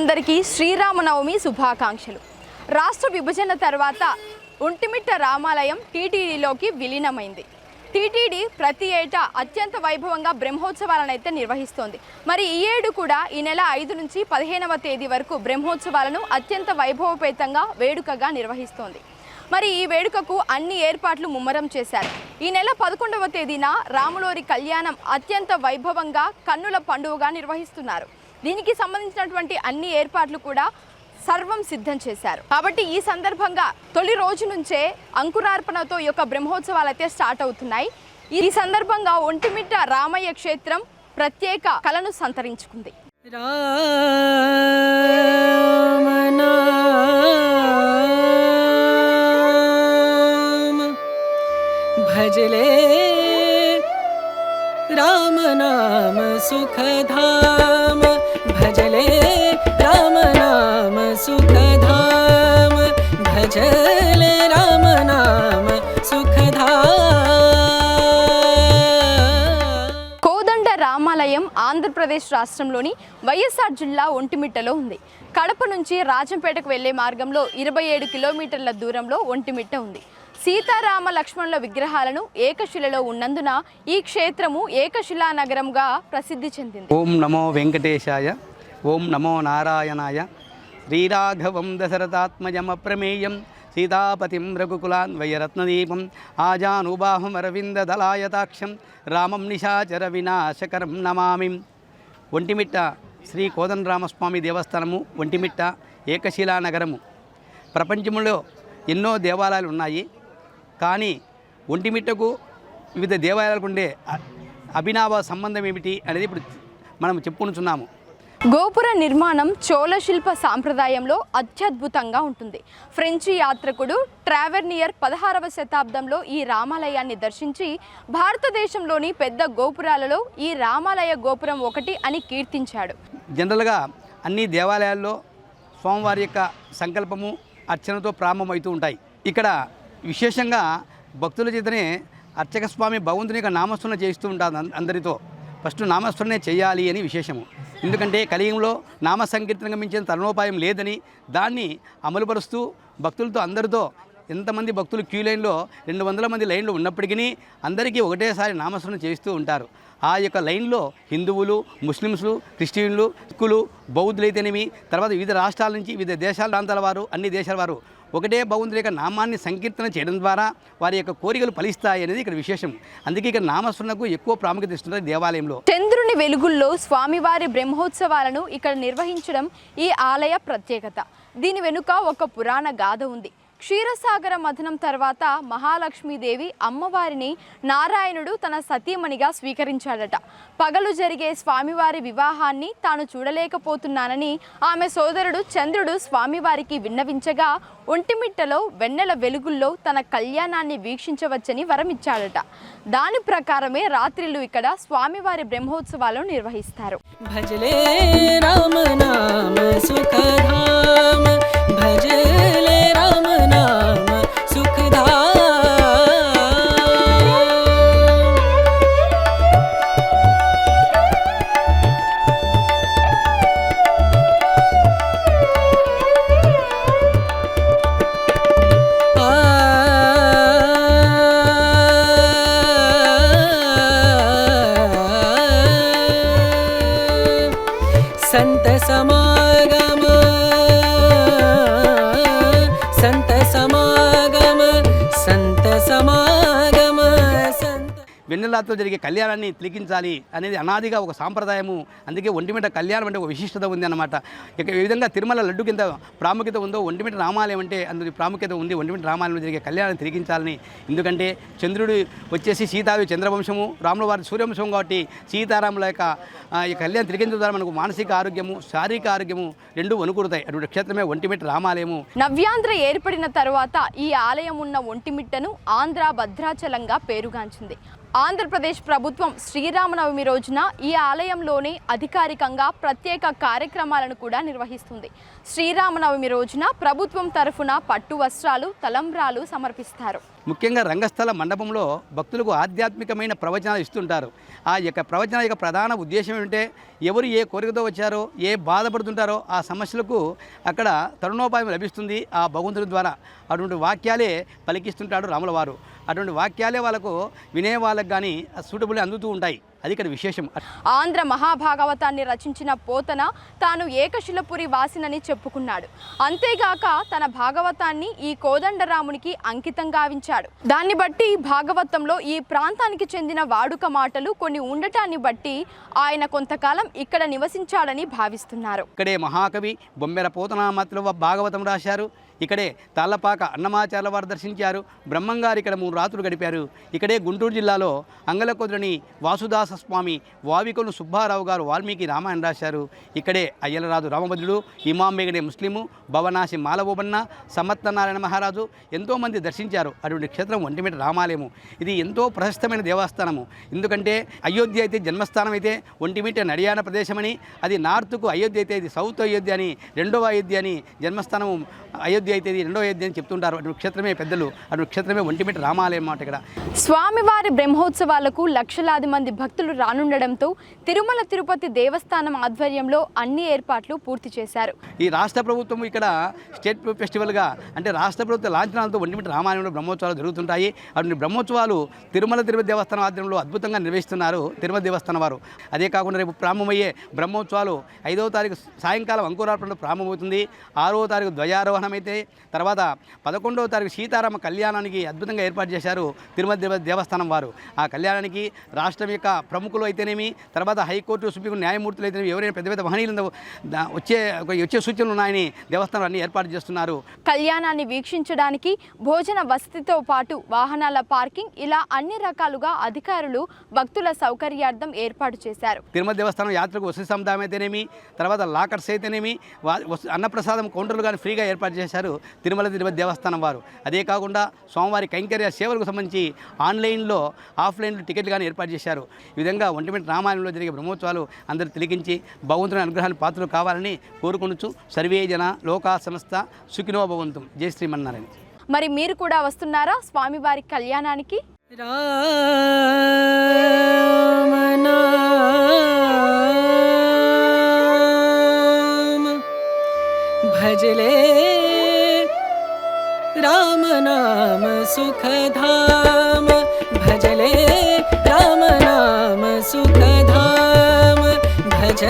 అందరికీ శ్రీరామనవమి శుభాకాంక్షలు. రాష్ట్ర విభజన తర్వాత ఒంటిమిట్ట రామాలయం టీటీడీలోకి విలీనమైంది. టీటీడీ ప్రతి ఏటా అత్యంత వైభవంగా బ్రహ్మోత్సవాలను అయితే నిర్వహిస్తోంది. మరి ఈ ఏడు కూడా ఈ నెల ఐదు నుంచి పదిహేనవ తేదీ వరకు బ్రహ్మోత్సవాలను అత్యంత వైభవపేతంగా వేడుకగా నిర్వహిస్తోంది. మరి ఈ వేడుకకు అన్ని ఏర్పాట్లు ముమ్మరం చేశారు. ఈ నెల పదకొండవ తేదీన రాములోరి కళ్యాణం అత్యంత వైభవంగా కన్నుల పండుగగా నిర్వహిస్తున్నారు. దీనికి సంబంధించినటువంటి అన్ని ఏర్పాట్లు కూడా సర్వం సిద్ధం చేశారు కాబట్టి ఈ సందర్భంగా తొలి రోజు నుంచే అంకురార్పణతో ఈ యొక్క బ్రహ్మోత్సవాలు అయితే స్టార్ట్ అవుతున్నాయి ఈ సందర్భంగా ఒంటిమిట్ట రామయ్య క్షేత్రం ప్రత్యేక కళను సంతరించుకుంది राम भजले राम नाम सुखधाम भजले राम नाम सुखधाम కోదండ రామాలయం ఆంధ్రప్రదేశ్ రాష్ట్రంలోని వైఎస్ఆర్ జిల్లా ఒంటిమిట్టలో ఉంది కడప నుంచి రాజంపేటకు వెళ్లే మార్గంలో ఇరవై ఏడు కిలోమీటర్ల దూరంలో ఒంటిమిట్ట ఉంది సీతారామ లక్ష్మణుల విగ్రహాలను ఏకశిలలో ఉన్నందున ఈ క్షేత్రము ఏకశిలా నగరంగా ప్రసిద్ధి చెందింది ఓం నమో వెంకటేశాయ ఓం నమో నారాయణాయ శ్రీరాఘవం దశరథాత్మజమప్రమేయం సీతాపతిం రఘుకులాన్వయరత్నదీపం ఆజానుబాహుమరవిందదలాయతాక్షం రామం నిశాచర వినాశకరం నమామి. ఒంటిమిట్ట శ్రీ కోదండరామస్వామి దేవస్థానము ఒంటిమిట్ట ఏకశిలా నగరము. ప్రపంచంలో ఎన్నో దేవాలయాలు ఉన్నాయి. కానీ ఒంటిమిట్టకు వివిధ దేవాలయాలకు ఉండే అభినవ సంబంధం ఏమిటి అనేది ఇప్పుడు మనం చెప్పుకుంటున్నాము గోపుర నిర్మాణం చోళ శిల్ప సాంప్రదాయంలో అత్యద్భుతంగా ఉంటుంది. ఫ్రెంచి యాత్రికుడు ట్రావెర్నియర్ పదహారవ శతాబ్దంలో ఈ రామాలయాన్ని దర్శించి భారతదేశంలోని పెద్ద గోపురాలలో ఈ రామాలయ గోపురం ఒకటి అని కీర్తించాడు. జనరల్గా అన్ని దేవాలయాల్లో స్వామివారి యొక్క సంకల్పము అర్చనతో ప్రారంభమవుతూ ఉంటాయి. ఇక్కడ విశేషంగా భక్తుల చేతనే అర్చక స్వామి భగవంతుని యొక్క నామస్మరణ చేస్తూ ఉంటారు అందరితో. ఫస్ట్ నామస్మరణే చేయాలి అని విశేషము. ఎందుకంటే కలియుగంలో నామ సంకీర్తనకు మించిన తరుణోపాయం లేదని దాన్ని అమలుపరుస్తూ భక్తులతో అందరితో ఇంతమంది భక్తులు క్యూ లైన్లో రెండు వందల మంది లైన్లో ఉన్నప్పటికీ అందరికీ ఒకటేసారి నామస్మరణ చేస్తూ ఉంటారు. ఆ యొక్క లైన్లో హిందువులు ముస్లిమ్స్లు క్రిస్టియన్లు సిక్కులు బౌద్ధులైతేనేమి తర్వాత వివిధ రాష్ట్రాల నుంచి వివిధ దేశాల ప్రాంతాల వారు అన్ని దేశాల వారు ఒకటే భగవంతుడి యొక్క నామాన్ని సంకీర్తన చేయడం ద్వారా వారి యొక్క కోరికలు ఫలిస్తాయి అనేది ఇక్కడ విశేషం. అందుకే ఇక్కడ నామస్మరణకు ఎక్కువ ప్రాముఖ్యత ఇస్తున్నారు దేవాలయంలో. చంద్రుని వెలుగుల్లో స్వామివారి బ్రహ్మోత్సవాలను ఇక్కడ నిర్వహించడం ఈ ఆలయ ప్రత్యేకత. దీని వెనుక ఒక పురాణ గాథ ఉంది. క్షీరసాగర మథనం తర్వాత మహాలక్ష్మీదేవి అమ్మవారిని నారాయణుడు తన సతీమణిగా స్వీకరించాడట. పగలు జరిగే స్వామివారి వివాహాన్ని తాను చూడలేకపోతున్నానని ఆమె సోదరుడు చంద్రుడు స్వామివారికి విన్నవించగా ఒంటిమిట్టలో వెన్నెల వెలుగుల్లో తన కళ్యాణాన్ని వీక్షించవచ్చని వరమిచ్చాడట. దాని ప్రకారమే రాత్రిలు ఇక్కడ స్వామివారి బ్రహ్మోత్సవాలు నిర్వహిస్తారు. భజలే రామ నామ భజలే వెన్నెలతో జరిగే కళ్యాణాన్ని తిలికించాలి అనేది అనాదిగా ఒక సాంప్రదాయము. అందుకే ఒంటిమిట కళ్యాణం అంటే ఒక విశిష్టత ఉంది అనమాట ఇక ఈ విధంగా తిరుమల లడ్డు కింద ప్రాముఖ్యత ఉందో ఒంటిమిట రామాలయం అంటే అందులో ప్రాముఖ్యత ఉంది ఒంటిమిట రామాలయంలో జరిగే కళ్యాణం తిరిగించాలని ఎందుకంటే చంద్రుడు వచ్చేసి సీతావి చంద్రవంశము రాముల వారి సూర్యవంశం కాబట్టి సీతారాముల యొక్క ఈ కళ్యాణం తిరిగించడం ద్వారా మనకు మానసిక ఆరోగ్యము శారీరక ఆరోగ్యము రెండు వనుకూరుతాయి అటువంటి క్షేత్రమే ఒంటిమిట రామాలయము. నవ్యాంధ్ర ఏర్పడిన తర్వాత ఈ ఆలయం ఉన్న ఒంటిమిట్టను ఆంధ్ర భద్రాచలంగా పేరుగాంచింది. ఆంధ్రప్రదేశ్ ప్రభుత్వం శ్రీరామనవమి రోజున ఈ ఆలయంలోనే అధికారికంగా ప్రత్యేక కార్యక్రమాలను కూడా నిర్వహిస్తుంది. శ్రీరామనవమి రోజున ప్రభుత్వం తరఫున పట్టు వస్త్రాలు తలంబ్రాలు సమర్పిస్తారు. ముఖ్యంగా రంగస్థల మండపంలో భక్తులకు ఆధ్యాత్మికమైన ప్రవచనాలు ఇస్తుంటారు. ఆ యొక్క ప్రవచనాల యొక్క ప్రధాన ఉద్దేశం ఏమిటంటే ఎవరు ఏ కోరికతో వచ్చారో ఏ బాధపడుతుంటారో ఆ సమస్యలకు అక్కడ తరుణోపాయం లభిస్తుంది ఆ భగవంతుడి ద్వారా. అటువంటి వాక్యాలే పలికిస్తుంటాడు రాముల వారు అటువంటి వాక్యాలే వాళ్ళకు వినే వాళ్ళకు కానీ సూటబుల్ అందుతూ ఉంటాయి. అది ఇక్కడ విశేషం. ఆంధ్ర మహాభాగవతాన్ని రచించిన పోతన తాను ఏకశిలపురి వాసినని చెప్పుకున్నాడు. అంతేగాక తన భాగవతాన్ని ఈ కోదండరామునికి అంకితం గావించాడు. దాన్ని బట్టి భాగవతంలో ఈ ప్రాంతానికి చెందిన వాడుక మాటలు కొన్ని ఉండటాన్ని బట్టి ఆయన కొంతకాలం ఇక్కడ నివసించాడని భావిస్తున్నారు. ఇక్కడే మహాకవి బొమ్మెర పోతనామతులు భాగవతం రాశారు. ఇక్కడే తాళ్ళపాక అన్నమాచార్ల వారు దర్శించారు. బ్రహ్మంగారు ఇక్కడ మూడు రాత్రులు గడిపారు. ఇక్కడే గుంటూరు జిల్లాలో అంగలకొద్రని వాసుదాస స్వామి వావికొలు సుబ్బారావు గారు వాల్మీకి రామాయణ రాశారు. ఇక్కడే అయ్యలరాజు రామభద్రుడు ఇమాంబేగడే ముస్లిము భవనాసి మాలవోబన్న సమత్తనారాయణ మహారాజు ఎంతోమంది దర్శించారు. అటువంటి క్షేత్రం ఒంటిమిట రామాలయము. ఇది ఎంతో ప్రశస్తమైన దేవస్థానము. ఎందుకంటే అయోధ్య అయితే జన్మస్థానం అయితే ఒంటిమిట నడియాన ప్రదేశమని అది నార్త్కు అయోధ్య అయితే ఇది సౌత్ అయోధ్య అని రెండవ అయోధ్య అని జన్మస్థానము అయోధ్య అయితే ఇది రెండవ అయోధ్య అని చెప్తుంటారు. అటు క్షేత్రమే పెద్దలు అటువంటి క్షేత్రమే ఒంటిమిట రామాలయం మాట ఇక్కడ. స్వామివారి బ్రహ్మోత్సవాలకు లక్షలాది మంది భక్తులు రానుండడంతో తిరుమల తిరుపతి దేవస్థానం ఆధ్వర్యంలో అన్ని ఏర్పాట్లు పూర్తి చేశారు. ఈ రాష్ట్ర ప్రభుత్వం ఇక్కడ స్టేట్ ఫెస్టివల్గా అంటే రాష్ట్ర ప్రభుత్వ లాంఛనాలతో ఒంటిమిట రామాయణంలో బ్రహ్మోత్సవాలు జరుగుతుంటాయి. అటువంటి బ్రహ్మోత్సవాలు తిరుమల తిరుపతి దేవస్థానం ఆధ్వర్యంలో అద్భుతంగా నిర్వహిస్తున్నారు తిరుమల దేవస్థానం వారు. అదే కాకుండా రేపు ప్రారంభమయ్యే బ్రహ్మోత్సవాలు ఐదవ తారీఖు సాయంకాలం అంకురార్పణ ప్రారంభమవుతుంది. ఆరవ తారీఖు ధ్వజారోహణం అయితే తర్వాత పదకొండవ తారీఖు సీతారామ కళ్యాణానికి అద్భుతంగా ఏర్పాటు చేశారు తిరుమల దేవస్థానం వారు. ఆ కళ్యాణానికి రాష్ట్రం యొక్క ప్రముఖులు అయితేనేమి తర్వాత హైకోర్టు సుప్రీం న్యాయమూర్తులు అయితేనేమి ఎవరైనా పెద్ద పెద్ద మహనీయులు వచ్చే వచ్చే సూచనలు ఉన్నాయని దేవస్థానం అన్ని ఏర్పాటు చేస్తున్నారు. కళ్యాణాన్ని వీక్షించడానికి భోజన వసతితో పాటు వాహనాల పార్కింగ్ ఇలా అన్ని రకాలుగా అధికారులు భక్తుల సౌకర్యార్థం ఏర్పాటు చేశారు. తిరుమల దేవస్థానం యాత్రకు వసతి సముదాయం అయితేనేమి తర్వాత లాకర్స్ అయితేనేమి అన్నప్రసాదం కౌంటర్లు కానీ ఫ్రీగా ఏర్పాటు చేశారు తిరుమల తిరుపతి దేవస్థానం వారు. అదే కాకుండా స్వామివారి కైంకర్య సేవలకు సంబంధించి ఆన్లైన్లో ఆఫ్లైన్లో టికెట్లు కానీ ఏర్పాటు చేశారు ఈ విధంగా ఒంటిమిట రామాయణంలో జరిగే బ్రహ్మోత్సవాలు అందరూ తిలిగించి భగవంతుని అనుగ్రహాన్ని పాత్రలు కావాలని కోరుకొనుచు సర్వే జన లోకా సంస్థ సుఖినో భవంతం జై శ్రీమన్నారాయణ మరి మీరు కూడా వస్తున్నారా స్వామివారి కళ్యాణానికి राम नाम भजले राम नाम सुखधाम। भजले राम नाम सुखधाम। भज